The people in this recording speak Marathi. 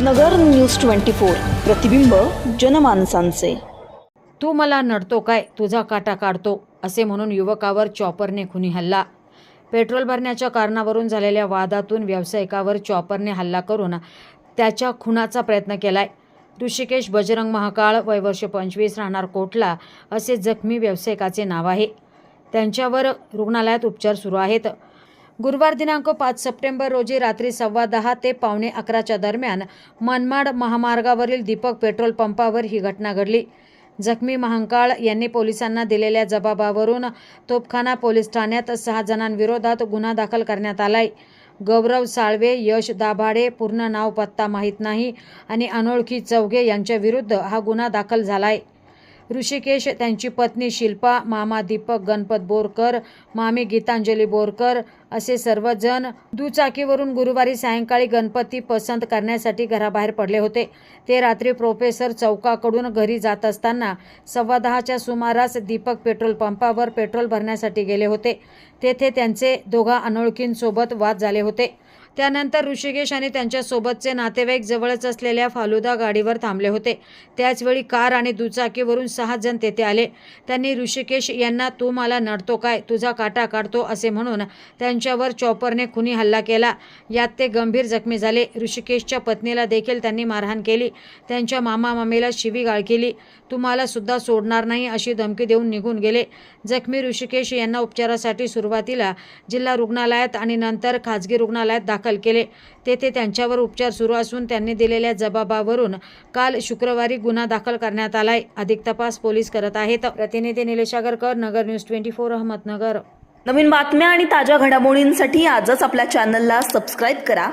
नगर न्यूज ट्वेंटी फोर. प्रतिबिंब जनमानसांचे. तू मला नडतो काय? तुझा काटा काढतो असे म्हणून युवकावर चॉपरने खुनी हल्ला. पेट्रोल भरण्याच्या कारणावरून झालेल्या वादातून व्यावसायिकावर चॉपरने हल्ला करून त्याच्या खुनाचा प्रयत्न केलाय. ऋषिकेश बजरंग महाकाळ वय वर्ष पंचवीस राहणार कोटला असे जखमी व्यावसायिकाचे नाव आहे. त्यांच्यावर रुग्णालयात उपचार सुरू आहेत. गुरुवार दिनांक पाच सप्टेंबर रोजी रात्री सव्वा दहा ते पावणे अकराच्या दरम्यान मनमाड महामार्गावरील दीपक पेट्रोल पंपावर ही घटना घडली. जखमी महांकाळ यांनी पोलिसांना दिलेल्या जबाबावरून तोपखाना पोलीस ठाण्यात सहा जणांविरोधात गुन्हा दाखल करण्यात आलाय. गौरव साळवे यश दाभाडे पूर्ण नाव पत्ता माहीत नाही आणि अनोळखी चौघे यांच्या विरुद्ध हा गुन्हा दाखल झालाय. ऋषिकेश त्यांची पत्नी शिल्पा मामा दीपक गणपत बोरकर मामी गीतांजली बोरकर असे सर्वजण दुचाकीवरून गुरुवारी सायंकाळी गणपती पसंत करण्यासाठी घराबाहेर पडले होते. ते रात्री प्रोफेसर चौकाकडून घरी जात असताना सव्वा दहाच्या सुमारास दीपक पेट्रोल पंपावर पेट्रोल भरण्यासाठी गेले होते. तेथे त्यांचे दोघा अनोळखींसोबत वाद झाले होते. त्यानंतर ऋषिकेश आणि त्यांच्यासोबतचे नातेवाईक जवळच असलेल्या फालुदा गाडीवर थांबले होते. त्याचवेळी कार आणि दुचाकीवरून सहा जण तेथे आले. त्यांनी ऋषिकेश यांना तू मला नडतो काय? तुझा काटा काढतो असे म्हणून त्यांच्यावर चॉपरने खुनी हल्ला केला. यात ते गंभीर जखमी झाले. ऋषिकेशच्या पत्नीला देखील त्यांनी मारहाण केली. त्यांच्या मामा मामीला शिवीगाळ केली. तुम्हाला सुद्धा सोडणार नाही अशी धमकी देऊन निघून गेले. जखमी ऋषिकेश यांना उपचारासाठी सुरुवातीला जिल्हा रुग्णालयात आणि नंतर खाजगी रुग्णालयात दाखल केले. तेथे त्यांच्यावर उपचार सुरू असून त्यांनी दिलेल्या जबाबावरून काल शुक्रवारी गुन्हा दाखल करण्यात आलाय. अधिक तपास पोलीस करत आहेत. प्रतिनिधी Nilesh Agarkar Nagar news twenty four Ahmednagar. नवीन बातम्या आणि ताज्या घडामोडींसाठी आजच आपल्या चॅनलला सबस्क्राईब करा.